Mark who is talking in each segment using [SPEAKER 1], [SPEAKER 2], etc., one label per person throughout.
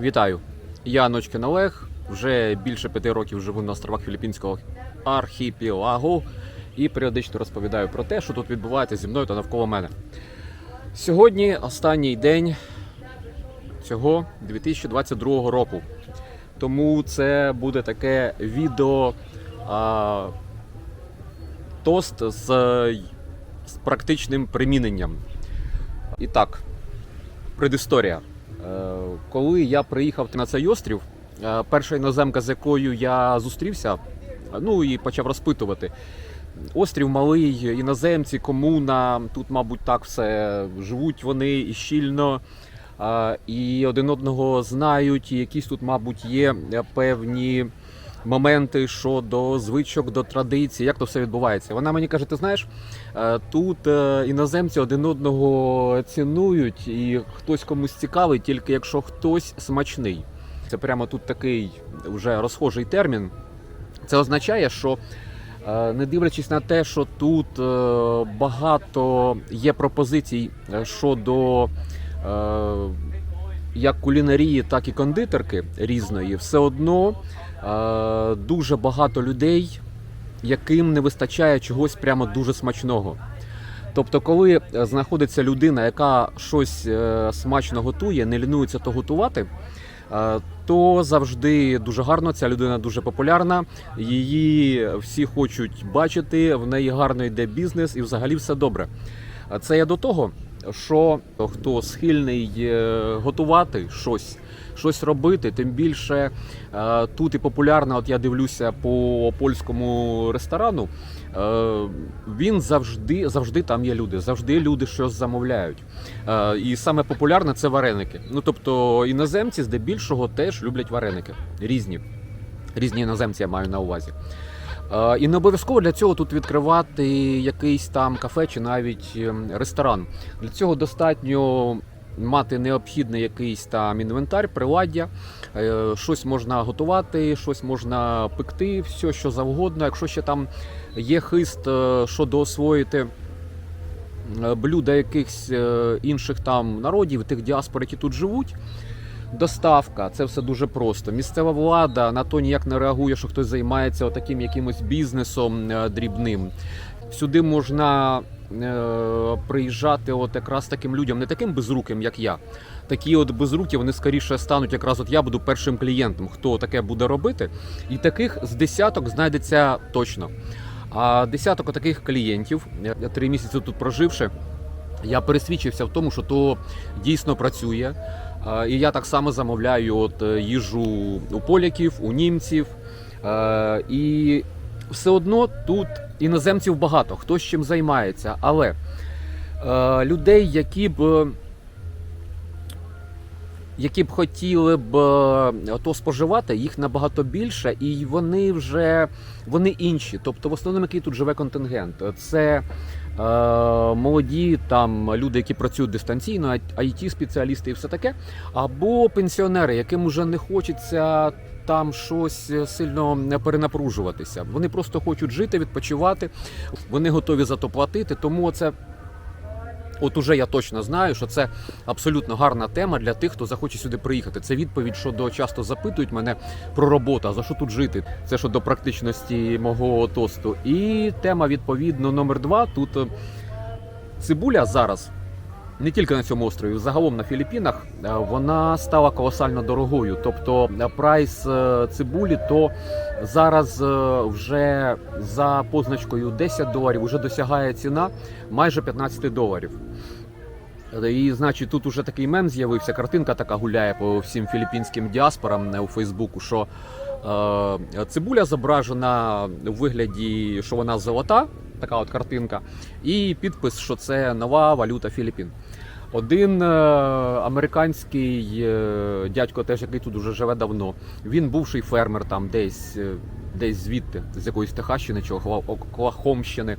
[SPEAKER 1] Вітаю! Я Ночкин Олег. Вже більше п'яти років живу на островах Філіппінського архіпелагу і періодично розповідаю про те, що тут відбувається зі мною та навколо мене. Сьогодні останній день цього 2022 року. Тому це буде таке відео а, тост з, з практичним приміненням. І так, предісторія. Е, Коли я приїхав на цей острів, е, перша іноземка, з якою я зустрівся, ну і почав розпитувати. Острів малий, іноземці, комуна, тут, мабуть, так все живуть вони і щільно, е, і один одного знають, і якісь тут, мабуть, є певні моменти щодо звичок, до традицій, як то все відбувається. Вона мені каже: ти знаєш, е, тут е, іноземці один одного цінують, і хтось комусь цікавий, тільки якщо хтось смачний. Це прямо тут такий вже розхожий термін. Це означає, що е, не дивлячись на те, що тут багато є пропозицій щодо як кулінарії, так і кондитерки різної, все одно е, дуже багато людей, яким не вистачає чогось прямо дуже смачного. Тобто, коли е, знаходиться людина, яка щось е, смачно готує, не лінується то готувати, е, то завжди дуже гарно. Ця людина дуже популярна. Її всі хочуть бачити. В неї гарно йде бізнес і взагалі все добре. Це я до того, що хто схильний е, готувати щось, щось робити, тим більше е, тут і популярна, от я дивлюся по польському ресторану. е, Він завжди, завжди там є люди, завжди люди щось замовляють. І саме популярне це вареники. Ну тобто іноземці здебільшого теж люблять вареники. Різні. Різні іноземці я маю на увазі. Е, І не обов'язково для цього тут відкривати якийсь там кафе чи навіть ем, ресторан. Для цього достатньо мати необхідний якийсь там інвентар, приладдя. Е, Щось можна готувати, щось можна пекти, все що завгодно. Якщо ще там є хист е, щодо освоїти е, блюда якихось інших там народів, тих діаспор, які тут живуть. Доставка, це все дуже просто. Місцева влада на то ніяк не реагує, що хтось займається таким якимось бізнесом е, дрібним. Сюди можна е, приїжджати от якраз таким людям, не таким безруким, як я. Такі от безрукі, вони скоріше стануть, якраз от я буду першим клієнтом, хто таке буде робити. І таких з десяток знайдеться точно. А десяток таких клієнтів, я три місяці тут проживши, я пересвідчився в тому, що то дійсно працює. І я так само замовляю от е, їжу у поляків, у німців. Е, І все одно тут іноземців багато, хто з чим займається. Але е, людей, які б. Які б хотіли б то споживати, їх набагато більше, і вони вже вони інші. Тобто, в основному який тут живе контингент. Це молоді там люди, які працюють дистанційно, it спеціалісти і все таке, або пенсіонери, яким уже не хочеться там щось сильно перенапружуватися. Вони просто хочуть жити, відпочивати, вони готові за то платити. Тому це. От уже я точно знаю, що це абсолютно гарна тема для тих, хто захоче сюди приїхати. Це відповідь щодо часто запитують мене про роботу, а за що тут жити. Це щодо практичності мого тосту. І тема відповідно номер два. Тут е, цибуля зараз. Не тільки на цьому острові, загалом на Філіппінах е, вона стала колосально дорогою. Тобто е, прайс цибулі то зараз е, вже за позначкою 10 доларів вже досягає ціна майже 15 доларів. І, значить, тут уже такий мем з'явився, картинка така гуляє по всім філіппінським діаспорам е, у Фейсбуку, що е, цибуля зображена у вигляді, що вона золота, така от картинка, і підпис, що це нова валюта Філіппін. Один е, американський е, дядько, теж який тут уже живе давно, він бувший фермер там десь, е, десь звідти, з якоїсь Техащини чи Окла- Оклахомщини.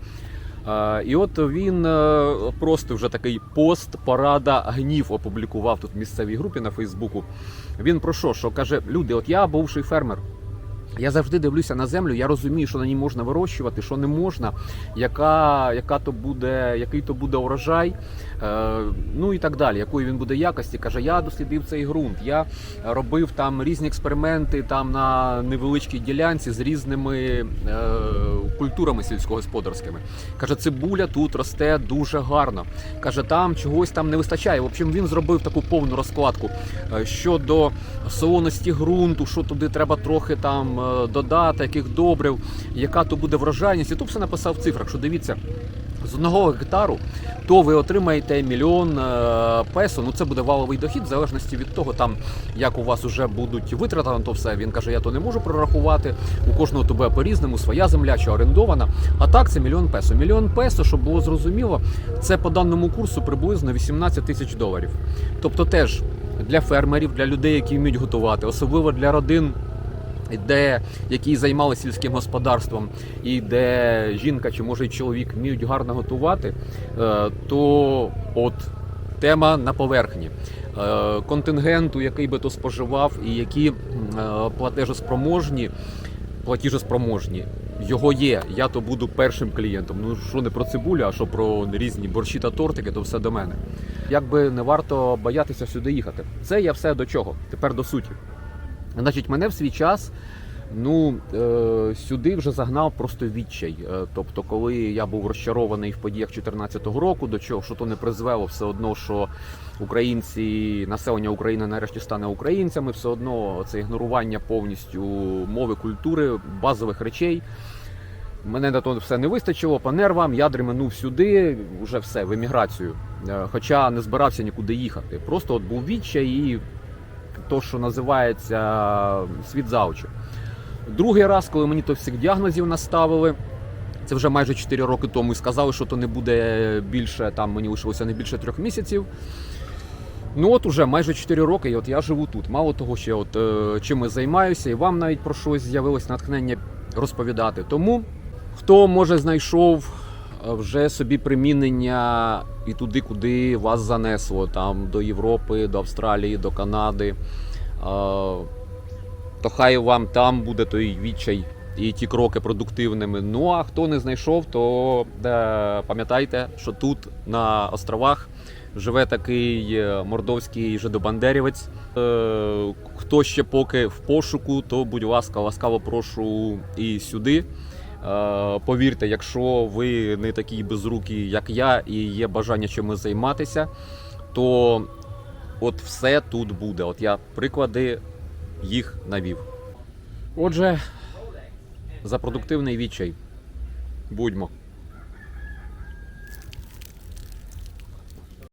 [SPEAKER 1] І от він просто вже такий пост порада гнів опублікував тут в місцевій групі на Фейсбуку. Він про що? Що каже: люди, от я бувший фермер. Я завжди дивлюся на землю, я розумію, що на ній можна вирощувати, що не можна, яка, яка то буде, який то буде урожай, е, ну і так далі, якої він буде якості. Каже, я дослідив цей ґрунт, я робив там різні експерименти там на невеличкій ділянці з різними е, культурами сільськогосподарськими. Каже, цибуля тут росте дуже гарно. Каже, там чогось там не вистачає. В общем, він зробив таку повну розкладку е, щодо солоності ґрунту, що туди треба трохи там додати, яких добрив, яка то буде врожайність. І тут все написав в цифрах, що дивіться. З одного гектару то ви отримаєте мільйон е, песо. Ну це буде валовий дохід, в залежності від того, там як у вас вже будуть витрати на то все. Він каже, я то не можу прорахувати. У кожного тебе по-різному, своя земля чи орендована. А так це мільйон песо. Мільйон песо, щоб було зрозуміло, це по даному курсу приблизно 18 тисяч доларів. Тобто теж для фермерів, для людей, які вміють готувати, особливо для родин де які займалися сільським господарством, і де жінка чи може й чоловік вміють гарно готувати, е, то от тема на поверхні. Е, Контингенту, який би то споживав, і які е, платежоспроможні, платіжоспроможні. Його є. Я то буду першим клієнтом. Ну що не про цибулю, а що про різні борщі та тортики, то все до мене. Якби не варто боятися сюди їхати. Це я все до чого. Тепер до суті. Значить, мене в свій час ну, е, сюди вже загнав просто відчай. Е, тобто, коли я був розчарований в подіях 2014 року, до чого що то не призвело, все одно, що українці, населення України нарешті стане українцями, все одно це ігнорування повністю мови, культури, базових речей. Мене на то все не вистачило по нервам. Я дременув сюди, вже все в еміграцію. Е, Хоча не збирався нікуди їхати. Просто от був відчай і то, що називається світ за очі. Другий раз, коли мені то всіх діагнозів наставили, це вже майже 4 роки тому, і сказали, що то не буде більше, там мені лишилося не більше трьох місяців. Ну от уже майже 4 роки, і от я живу тут. Мало того, ще от е, чим я займаюся, і вам навіть про щось з'явилось натхнення розповідати. Тому хто може знайшов вже собі примінення і туди, куди вас занесло, там до Європи, до Австралії, до Канади, е, то хай вам там буде той відчай і ті кроки продуктивними. Ну а хто не знайшов, то е, пам'ятайте, що тут на островах живе такий е, мордовський жидобандерівець. Е, Хто ще поки в пошуку, то будь ласка, ласкаво прошу і сюди. Е, Повірте, якщо ви не такі безрукі, як я, і є бажання чимось займатися, то от все тут буде. От я приклади їх навів. Отже, за продуктивний відчай. Будьмо.